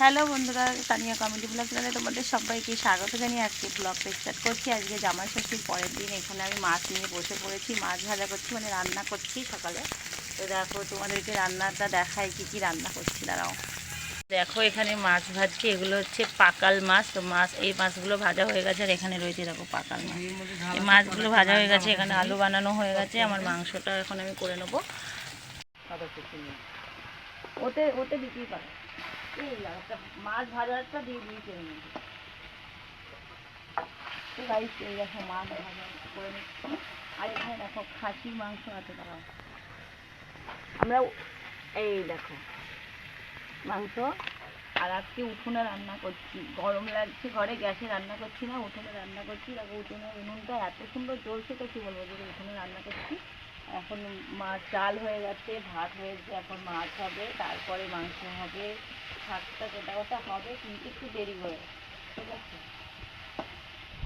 Hello বন্ধুরা Tania comedy blog চ্যানেলে তোমাদের সবাইকে স্বাগত জানিয়ে আজকে ব্লগটা স্টার্ট করছি। আজকে জামাই ষষ্ঠীর পরের দিন এখানে আমি মাছ নিয়ে বসে পড়েছি মাছ ভাজা করছি মানে রান্না করছি সকালে। তো দেখো তোমাদেরকে রান্নাটা দেখায় কি কি রান্না করছি দাঁড়াও। দেখো এখানে মাছ ভাজছি এগুলো হচ্ছে পাকাল মাছ। তো মাছ এই মাছগুলো ভাজা হয়ে গেছে আর এখানে রয়েছে দেখো পাকাল মাছ। এই মাছগুলো ভাজা হয়ে গেছে এখানে আলু বানানো হয়ে গেছে আমার মাংসটা এখন আমি করে নেব। ওতে ওতে বিক্রি করে। মাছ ভাজাটা দিয়ে দিয়েছে দেখো মাছ ভাজা করে আর এখানে দেখো মাংস আছে আমরা এই দেখো মাংস। আর উঠোনে রান্না করছি। গরম লাগছে, ঘরে গ্যাসে রান্না করছি না, উঠোনে রান্না করছি। দেখো উঠোনে উনুনটা এত সুন্দর জ্বলছে তো, কি বলব, যে উঠোনে রান্না করছি। এখন মাছ চাল হয়ে গেছে, ভাত হয়েছে এখন মাছ হবে, তারপরে মাংস হবে, শাকটা যেটা ওটা হবে, কিন্তু একটু দেরি করে, ঠিক আছে?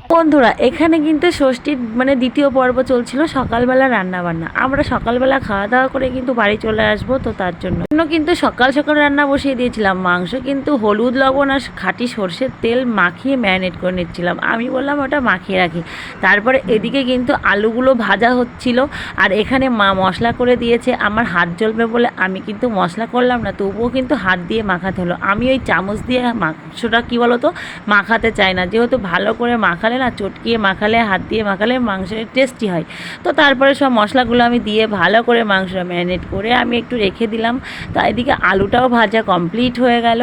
বন্ধুরা, এখানে কিন্তু ষষ্ঠীর মানে দ্বিতীয় পর্ব চলছিল সকালবেলা রান্না বান্না আমরা সকালবেলা খাওয়া দাওয়া করে কিন্তু বাড়ি চলে আসব তো তার জন্য। কিন্তু সকাল সকাল রান্না বসিয়ে দিয়েছিলাম। মাংস কিন্তু হলুদ, লবণ আর খাঁটি সর্ষের তেল মাখিয়ে ম্যারিনেট করে নিচ্ছিলাম। আমি বললাম ওটা মাখিয়ে রাখি। তারপরে এদিকে কিন্তু আলুগুলো ভাজা হচ্ছিল আর এখানে মা মশলা করে দিয়েছে। আমার হাত জ্বলবে বলে আমি কিন্তু মশলা করলাম না, তবুও কিন্তু হাত দিয়ে মাখাতে হলো। আমি ওই চামচ দিয়ে মাংসটা কী বলো তো মাখাতে চাই না। যেহেতু ভালো করে মাখালে না, চটকিয়ে মাখালে, হাত দিয়ে মাখালে মাংসের টেস্টি হয়। তো তারপরে সব মশলাগুলো আমি দিয়ে ভালো করে মাংসটা ম্যারিনেট করে আমি একটু রেখে দিলাম। তা এদিকে আলুটাও ভাজা কমপ্লিট হয়ে গেল।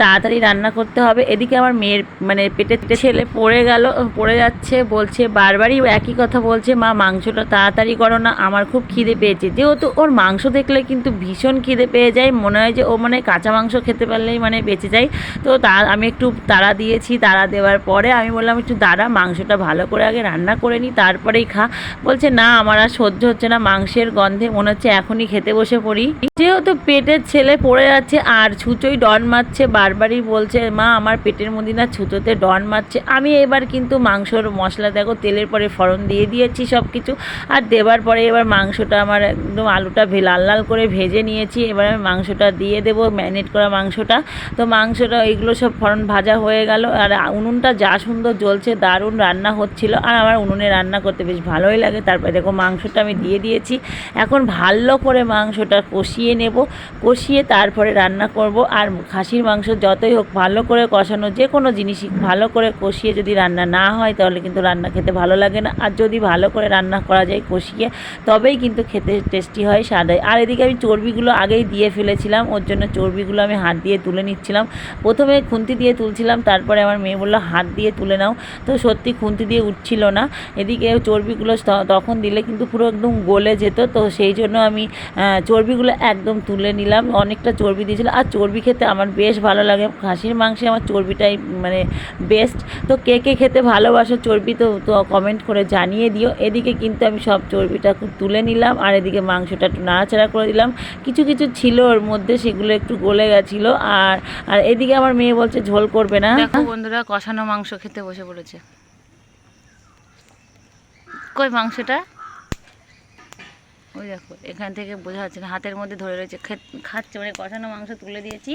তাড়াতাড়ি রান্না করতে হবে। এদিকে আমার মেয়ের মানে পেটে ছেলে পড়ে গেল, পড়ে যাচ্ছে, বলছে বারবারই একই কথা বলছে, মা, মাংসটা তাড়াতাড়ি করো না, আমার খুব খিদে পেয়েছে। যেহেতু ওর মাংস দেখলে কিন্তু ভীষণ খিদে পেয়ে যায়, মনে হয় যে ও মানে কাঁচা মাংস খেতে পারলেই মানে বেঁচে যায়। তো তা, আমি একটু তাড়া দিয়েছি, তাড়া দেওয়ার পরে আমি বললাম, একটু দাঁড়া মাংসটা ভালো করে আগে রান্না করে নিই তারপরেই খা। বলছে, না, আমার আর সহ্য হচ্ছে না, মাংসের গন্ধে মনে হচ্ছে এখনই খেতে বসে পড়ি। যেহেতু পেটের ছেলে পড়ে যাচ্ছে আর ছুঁচোই ডন মারছে, বারবারই বলছে, মা, আমার পেটের মধ্যে না ছুঁচোতে ডন মারছে। আমি এবার কিন্তু মাংসর মশলা, দেখো, তেলের পরে ফড়ন দিয়ে দিয়েছি সব কিছু আর দেবার পরে এবার মাংসটা আমার একদম আলুটা লাল লাল করে ভেজে নিয়েছি, এবার আমি মাংসটা দিয়ে দেবো, ম্যারিনেট করা মাংসটা। তো মাংসটা, এগুলো সব ফড়ন ভাজা হয়ে গেল, আর উনুনটা যা সুন্দর জ্বলছে দারুণ রান্না হচ্ছিল। আর আমার উনুনে রান্না করতে বেশ ভালোই লাগে। তারপরে দেখো মাংসটা আমি দিয়ে দিয়েছি। এখন ভালো করে মাংসটা কষিয়ে নেব। কষিয়ে তারপরে রান্না করব। আর খাসির মাংস যতই হোক ভালো করে কষানো যে কোনো জিনিসই ভালো করে কষিয়ে যদি রান্না না হয় তাহলে কিন্তু রান্না খেতে ভালো লাগে না। আর যদি ভালো করে রান্না করা যায় কষিয়ে, তবেই কিন্তু খেতে টেস্টি হয়, স্বাদ হয়। আর এদিকে আমি চর্বিগুলো আগেই দিয়ে ফেলেছিলাম। ওর জন্য চর্বিগুলো আমি হাত দিয়ে তুলে নিচ্ছিলাম। প্রথমে খুন্তি দিয়ে তুলছিলাম। তারপরে আমার মেয়ে বলল, হাত দিয়ে তুলে নাও। তো সত্যি খুন্তি দিয়ে উঠছিল না। এদিকে চর্বিগুলো তখন দিলে কিন্তু পুরো একদম গলে যেত। তো সেই জন্য আমি চর্বিগুলো একদম তুলে নিলাম। অনেকটা চর্বি দিয়েছিল। আর চর্বি খেতে আমার বেশ ভালো লাগে। খাসির মাংসে আমার চর্বিটাই মানে বেস্ট তো কে কে খেতে ভালোবাসো চর্বি তো তো কমেন্ট করে জানিয়ে দিও। এদিকে কিন্তু আমি সব চর্বিটা তুলে নিলাম। আর এদিকে মাংসটা একটু নাড়াচাড়া করে দিলাম। কিছু কিছু ছিল ওর মধ্যে, সেগুলো একটু গলে গেছিল। আর আর এদিকে আমার মেয়ে বলছে, ঝোল করবে না। বন্ধুরা, কষানো মাংস খেতে বসে পড়েছে। কই মাংসটা? ওই দেখো, এখান থেকে বোঝা যাচ্ছে না, হাতের মধ্যে ধরে রয়েছে। খাচ্ছে মানে কষানো মাংস তুলে দিয়েছি।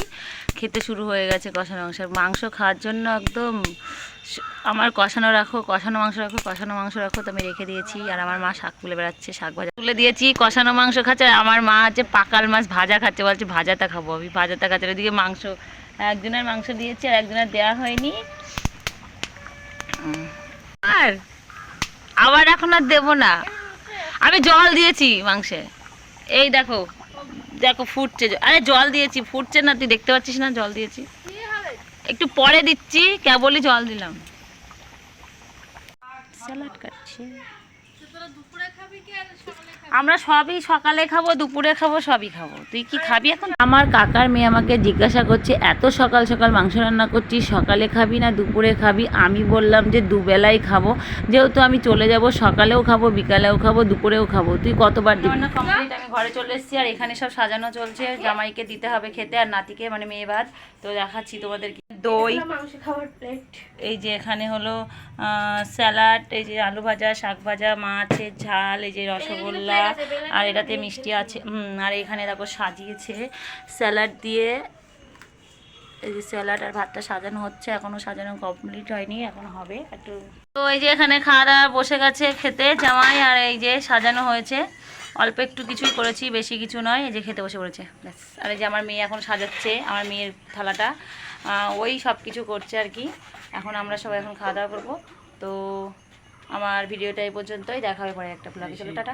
খেতে শুরু হয়ে গেছে কষানো মাংস। মাংস খাওয়ার জন্য একদম আমার কষানো রাখো, কষানো মাংস রাখো, কষানো মাংস রাখো তো আমি রেখে দিয়েছি। আর আমার মা শাক তুলে বেড়াচ্ছে, শাক ভাজা তুলে দিয়েছি, কষানো মাংস খাচ্ছে। আর আমার মা আছে পাকাল মাছ ভাজা খাচ্ছে, বলছে, ভাজাটা খাব আমি, ভাজাটা খাচ্ছে। ওদিকে মাংস, একজনের মাংস দিয়েছি আর একজনের দেওয়া হয়নি। আর আবার এখন আর দেবো না। আমি জল দিয়েছি মাংসে। এই দেখো দেখো ফুটছে আরে জল দিয়েছি ফুটছে না তুই দেখতে পাচ্ছিস না? জল দিয়েছি। একটু পরে দিচ্ছি কেবলই জল দিলাম। স্যালাড কাটছি। আমরা সবই সকালে খাব, দুপুরে খাব, সবই খাব। তুই কি খাবি এখন? আমার কাকার মেয়ে আমাকে জিজ্ঞাসা করছে, এত সকাল সকাল মাংস রান্না করছিস, সকালে খাবি না দুপুরে খাবি? আমি বললাম যে, দুবেলাই খাব। যেহেতু আমি চলে যাব, সকালেও খাব, বিকালেও খাব, দুপুরেও খাব। তুই কতবার দিবি? কমপ্লিট আমি ঘরে চলে এসেছি, আর এখানে সব সাজানো চলছে। জামাইকে দিতে হবে খেতে, আর নাতিকে মানে মেয়ে ভাত তো দেখাচ্ছি তোমাদেরকে। দই। এই যে এখানে হলো স্যালাড এই যে আলু ভাজা শাক ভাজা মাছের ঝাল এই যে রসগোল্লা আর এটাতে মিষ্টি আছে। আর এখানে দেখো সাজিয়েছে স্যালাড দিয়ে। এই যে স্যালাড আর ভাতটা সাজানো হচ্ছে এখনও সাজানো কমপ্লিট হয়নি এখন হবে। একটু তো এই যে এখানে খাওয়া দাওয়া বসে গেছে খেতে জামাই আর এই যে সাজানো হয়েছে। অল্প একটু কিছুই করেছি বেশি কিছু নয় এই যে খেতে বসে পড়েছে। ব্যাস। আর এই যে আমার মেয়ে এখন সাজাচ্ছে আমার মেয়ের থালাটা। ওই সব কিছু করছে আর কি। এখন আমরা সবাই এখন খাওয়া দাওয়া করব। তো আমার ভিডিওটা এই পর্যন্তই দেখা হবে পরে একটা ব্লগে চলো টাটা।